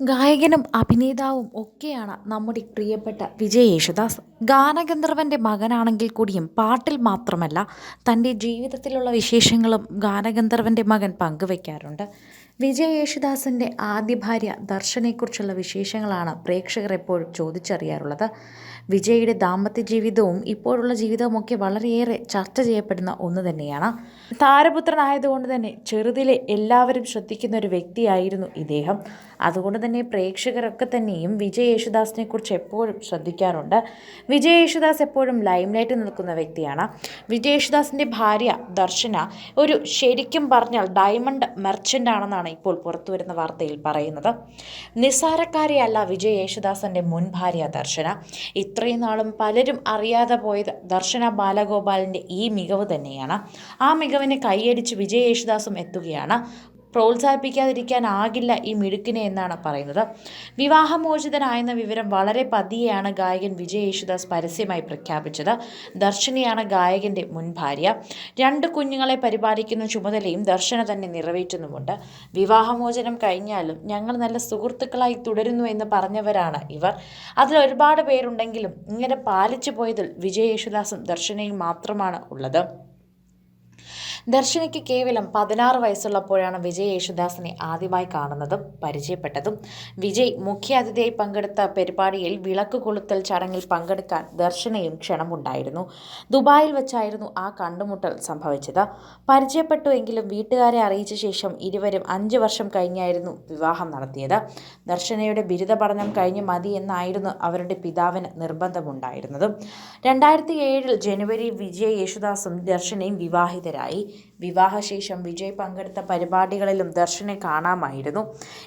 ഗായകനും അഭിനേതാവും ഒക്കെയാണ് നമ്മുടെ പ്രിയപ്പെട്ട വിജയ് യേശുദാസ്. ഗാനഗന്ധർവന്റെ മകനാണെങ്കിൽ കൂടിയും പാട്ടിൽ മാത്രമല്ല തന്റെ ജീവിതത്തിലുള്ള വിശേഷങ്ങളും ഗാനഗന്ധർവന്റെ മകൻ പങ്കുവയ്ക്കാറുണ്ട് വിജയ് യേശുദാസിന്റെ ആദ്യ ഭാര്യ ദർശനെക്കുറിച്ചുള്ള വിശേഷങ്ങളാണ് പ്രേക്ഷകർ എപ്പോഴും ചോദിച്ചറിയാറുള്ളത്. വിജയുടെ ദാമ്പത്യ ജീവിതവും ഇപ്പോഴുള്ള ജീവിതവുമൊക്കെ വളരെയേറെ ചർച്ച ചെയ്യപ്പെടുന്ന ഒന്ന് തന്നെയാണ്. താരപുത്രനായതുകൊണ്ട് തന്നെ ചെറുതിലെ എല്ലാവരും ശ്രദ്ധിക്കുന്ന ഒരു വ്യക്തിയായിരുന്നു ഇദ്ദേഹം. അതുകൊണ്ട് തന്നെ പ്രേക്ഷകരൊക്കെ തന്നെയും വിജയ് യേശുദാസിനെ കുറിച്ച് എപ്പോഴും ശ്രദ്ധിക്കാറുണ്ട്. വിജയ് യേശുദാസ് എപ്പോഴും ലൈംലൈറ്റ് നിൽക്കുന്ന വ്യക്തിയാണ്. വിജയ് യേശുദാസിന്റെ ഭാര്യ ദർശന ഒരു ശരിക്കും പറഞ്ഞാൽ ഡയമണ്ട് മെർച്ചന്റ് ആണെന്നാണ് ഇപ്പോൾ പുറത്തു വരുന്ന വാർത്തയിൽ പറയുന്നത്. നിസ്സാരക്കാരെയല്ല വിജയ് യേശുദാസിന്റെ മുൻ ഭാര്യ ദർശന. ഇത്രയും നാളും പലരും അറിയാതെ പോയത് ദർശന ബാലഗോപാലിന്റെ ഈ മികവ് തന്നെയാണ്. ആ മികവിനെ കൈയടിച്ച് വിജയ് യേശുദാസും എത്തുകയാണ്. പ്രോത്സാഹിപ്പിക്കാതിരിക്കാനാകില്ല ഈ മിടുക്കിനെ എന്നാണ് പറയുന്നത്. വിവാഹമോചിതനായെന്ന വിവരം വളരെ പതിയെയാണ് ഗായകൻ വിജയ് യേശുദാസ് പരസ്യമായി പ്രഖ്യാപിച്ചത്. ദർശനയാണ് ഗായകന്റെ മുൻ ഭാര്യ. രണ്ട് കുഞ്ഞുങ്ങളെ പരിപാലിക്കുന്ന ചുമതലയും ദർശന തന്നെ നിറവേറ്റുന്നുമുണ്ട്. വിവാഹമോചനം കഴിഞ്ഞാലും ഞങ്ങൾ നല്ല സുഹൃത്തുക്കളായി തുടരുന്നു എന്ന് പറഞ്ഞവരാണ് ഇവർ. അതിൽ ഒരുപാട് പേരുണ്ടെങ്കിലും ഇങ്ങനെ പാലിച്ചു പോയതിൽ വിജയ് യേശുദാസും ദർശനയും മാത്രമാണ് ഉള്ളത്. ദർശനയ്ക്ക് കേവലം പതിനാറ് വയസ്സുള്ളപ്പോഴാണ് വിജയ് യേശുദാസിനെ ആദ്യമായി കാണുന്നതും പരിചയപ്പെട്ടതും. വിജയ് മുഖ്യാതിഥിയായി പങ്കെടുത്ത പരിപാടിയിൽ വിളക്ക് കൊളുത്തൽ ചടങ്ങിൽ പങ്കെടുക്കാൻ ദർശനയും ക്ഷണമുണ്ടായിരുന്നു. ദുബായിൽ വെച്ചായിരുന്നു ആ കണ്ടുമുട്ടൽ സംഭവിച്ചത്. പരിചയപ്പെട്ടു എങ്കിലും വീട്ടുകാരെ അറിയിച്ച ശേഷം ഇരുവരും അഞ്ച് വർഷം കഴിഞ്ഞായിരുന്നു വിവാഹം നടത്തിയത്. ദർശനയുടെ ബിരുദ പഠനം കഴിഞ്ഞ് മതി എന്നായിരുന്നു അവരുടെ പിതാവിന് നിർബന്ധമുണ്ടായിരുന്നത്. രണ്ടായിരത്തി ഏഴിൽ ജനുവരി വിജയ് യേശുദാസും ദർശനയും വിവാഹിതരായി. വിവാഹശേഷം വിജയ് പങ്കെടുത്ത പരിപാടികളിലും ദർശനെ കാണാമായിരുന്നു.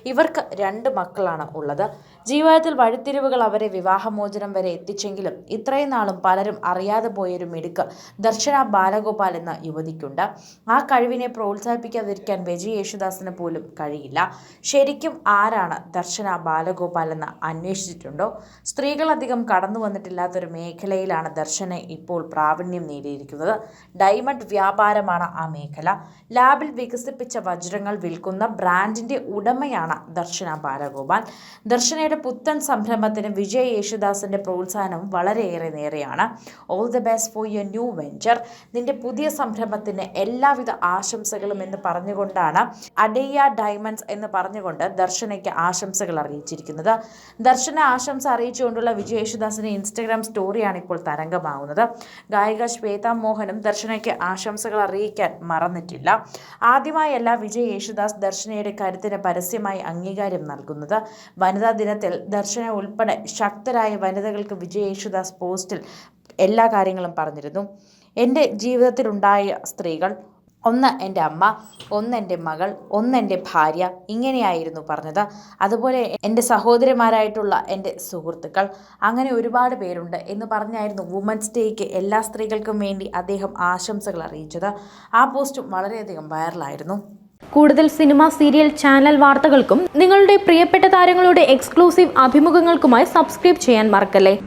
ഇവർക്ക് രണ്ട് മക്കളാണ് ഉള്ളത്. ജീവിതത്തിൽ വഴിത്തിരിവുകൾ അവരെ വിവാഹമോചനം വരെ എത്തിച്ചെങ്കിലും ഇത്രയും നാളും പലരും അറിയാതെ പോയൊരു മിടുക്ക് ദർശന ബാലഗോപാൽ എന്ന യുവതിക്കുണ്ട്. ആ കഴിവിനെ പ്രോത്സാഹിപ്പിക്കാതിരിക്കാൻ വിജയ് യേശുദാസിന് പോലും കഴിയില്ല. ശരിക്കും ആരാണ് ദർശന ബാലഗോപാൽ എന്ന് അന്വേഷിച്ചിട്ടുണ്ടോ? സ്ത്രീകളധികം കടന്നു വന്നിട്ടില്ലാത്തൊരു മേഖലയിലാണ് ദർശന ഇപ്പോൾ പ്രാവീണ്യം നേടിയിരിക്കുന്നത്. ഡയമണ്ട് വ്യാപാരമാണ് ആ മേഖല. ലാബിൽ വികസിപ്പിച്ച വജ്രങ്ങൾ വിൽക്കുന്ന ബ്രാൻഡിന്റെ ഉടമയാണ് ദർശന ബാലഗോപാൽ. ദർശനയുടെ പുത്തൻ സംരംഭത്തിന് വിജയ് യേശുദാസിന്റെ പ്രോത്സാഹനവും വളരെയേറെ നേരെയാണ്. All the best for your new venture നിന്റെ പുതിയ സംരംഭത്തിന് എല്ലാവിധ ആശംസകളും എന്ന് പറഞ്ഞുകൊണ്ടാണ് അഡയ്യ ഡയമണ്ട്സ് എന്ന് പറഞ്ഞുകൊണ്ട് ദർശനയ്ക്ക് ആശംസകൾ അറിയിച്ചിരിക്കുന്നത്. ദർശന ആശംസ അറിയിച്ചുകൊണ്ടുള്ള വിജയ് യേശുദാസിന്റെ ഇൻസ്റ്റഗ്രാം സ്റ്റോറിയാണ് ഇപ്പോൾ തരംഗമാവുന്നത്. ഗായിക ശ്വേത മോഹനും ദർശനയ്ക്ക് ആശംസകൾ അറിയിക്കാൻ മറന്നിട്ടില്ല. ആദ്യമായല്ല വിജയ് യേശുദാസ് ദർശനയുടെ കരുത്തിന് പരസ്യമായി അംഗീകാരം നൽകുന്നത്. വനിതാ ദിനത്തിൽ ദർശന ഉൾപ്പെടെ ശക്തരായ വനിതകൾക്ക് വിജയ് യേശുദാസ് പോസ്റ്റിൽ എല്ലാ കാര്യങ്ങളും പറഞ്ഞിരുന്നു. എന്റെ ജീവിതത്തിലുണ്ടായ സ്ത്രീകൾ ഒന്ന് എന്റെ അമ്മ ഒന്ന് എന്റെ മകൾ ഒന്ന് എന്റെ ഭാര്യ ഇങ്ങനെയായിരുന്നു പറഞ്ഞത്. അതുപോലെ എന്റെ സഹോദരിമാരായിട്ടുള്ള എന്റെ സുഹൃത്തുക്കൾ. അങ്ങനെ ഒരുപാട് പേരുണ്ട് എന്ന് പറഞ്ഞായിരുന്നു വുമൻസ് ഡേക്ക് എല്ലാ സ്ത്രീകൾക്കും വേണ്ടി അദ്ദേഹം ആശംസകൾ അറിയിച്ചത്. ആ പോസ്റ്റും വളരെയധികം വൈറലായിരുന്നു കൂടുതൽ സിനിമ സീരിയൽ ചാനൽ വാർത്തകൾക്കും നിങ്ങളുടെ പ്രിയപ്പെട്ട താരങ്ങളുടെ എക്സ്ക്ലൂസീവ് അഭിമുഖങ്ങൾക്കുമായി സബ്സ്ക്രൈബ് ചെയ്യാൻ മറക്കല്ലേ?